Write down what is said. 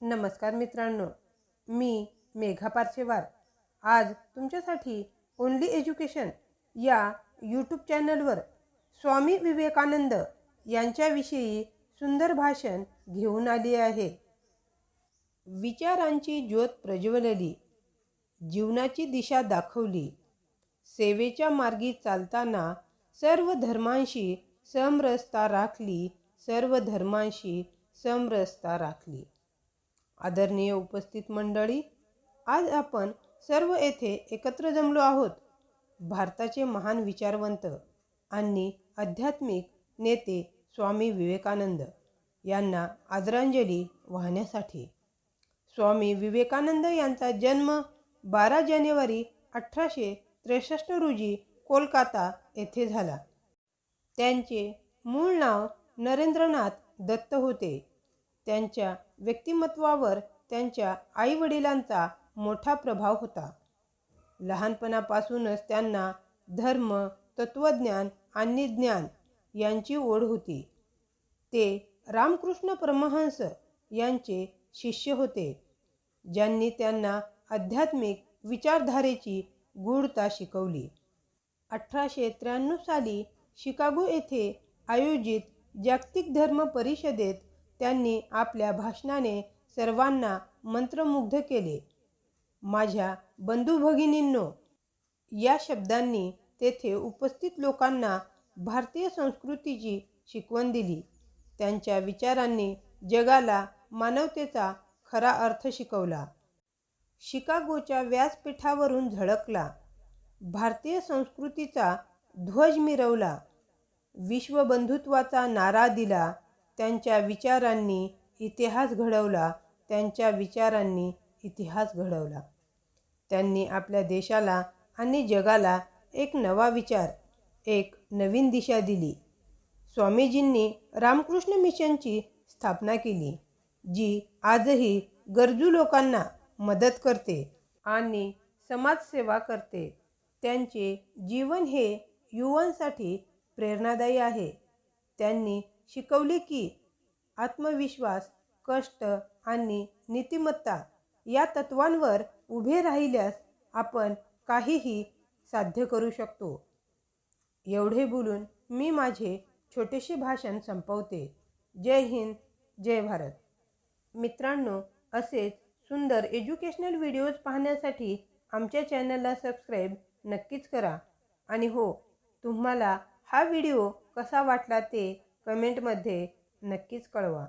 नमस्कार मित्रांनो मी मेघा पारसेवार आज तुमच्यासाठी ओनली एज्युकेशन या यूट्यूब चॅनलवर स्वामी विवेकानंद यांच्याविषयी सुंदर भाषण घेऊन आली आहे. विचारांची ज्योत प्रज्वलली जीवनाची दिशा दाखवली. सेवेच्या मार्गी चालताना सर्व धर्मांशी समरसता राखली सर्व धर्मांशी समरसता राखली. आदरणीय उपस्थित मंडळी आज आपण सर्व येथे एकत्र जमलो आहोत. भारताचे महान विचारवंत आणि आध्यात्मिक नेते स्वामी विवेकानंद यांना आदरांजली वाहण्यासाठी. स्वामी विवेकानंद यांचा जन्म बारा जानेवारी अठराशे त्रेसष्ट रोजी कोलकाता येथे झाला. त्यांचे मूळ नाव नरेंद्रनाथ दत्त होते. त्यांच्या व्यक्तिमत्वावर त्यांच्या आईवडिलांचा मोठा प्रभाव होता. लहानपणापासूनच त्यांना धर्म तत्त्वज्ञान आणि ज्ञान यांची ओढ होती. ते रामकृष्ण परमहंस यांचे शिष्य होते ज्यांनी त्यांना आध्यात्मिक विचारधारेची गूढता शिकवली. अठराशे त्र्याण्णव साली शिकागो येथे आयोजित जागतिक धर्म परिषदेत त्यांनी आपल्या भाषणाने सर्वांना मंत्रमुग्ध केले. माझ्या बंधू भगिनींनो या शब्दांनी तेथे उपस्थित लोकांना भारतीय संस्कृतीची शिकवण दिली. त्यांच्या विचारांनी जगाला मानवतेचा खरा अर्थ शिकवला. शिकागोच्या व्यासपीठावरून झळकला. भारतीय संस्कृतीचा ध्वज मिरवला. विश्वबंधुत्वाचा नारा दिला. त्यांच्या विचारांनी इतिहास घडवला त्यांच्या विचारांनी इतिहास घडवला. त्यांनी आपल्या देशाला आणि जगाला एक नवा विचार एक नवीन दिशा दिली. स्वामीजींनी रामकृष्ण मिशनची स्थापना केली जी आजही गरजू लोकांना मदत करते आणि समाजसेवा करते. त्यांचे जीवन हे युवांसाठी प्रेरणादायी आहे. त्यांनी शिकवले की आत्मविश्वास कष्ट आणि नीतिमत्ता या तत्वांवर उभे राहिल्यास आपण काहीही साध्य करू शकतो. एवढे बोलून मी माझे छोटेसे भाषण संपवते. जय हिंद जय भारत. मित्रांनो असेच सुंदर एज्युकेशनल व्हिडिओज पाहण्यासाठी आमच्या चॅनलला सबस्क्राईब नक्कीच करा. आणि हो तुम्हाला हा व्हिडिओ कसा वाटला ते कमेंटमध्ये नक्कीच कळवा.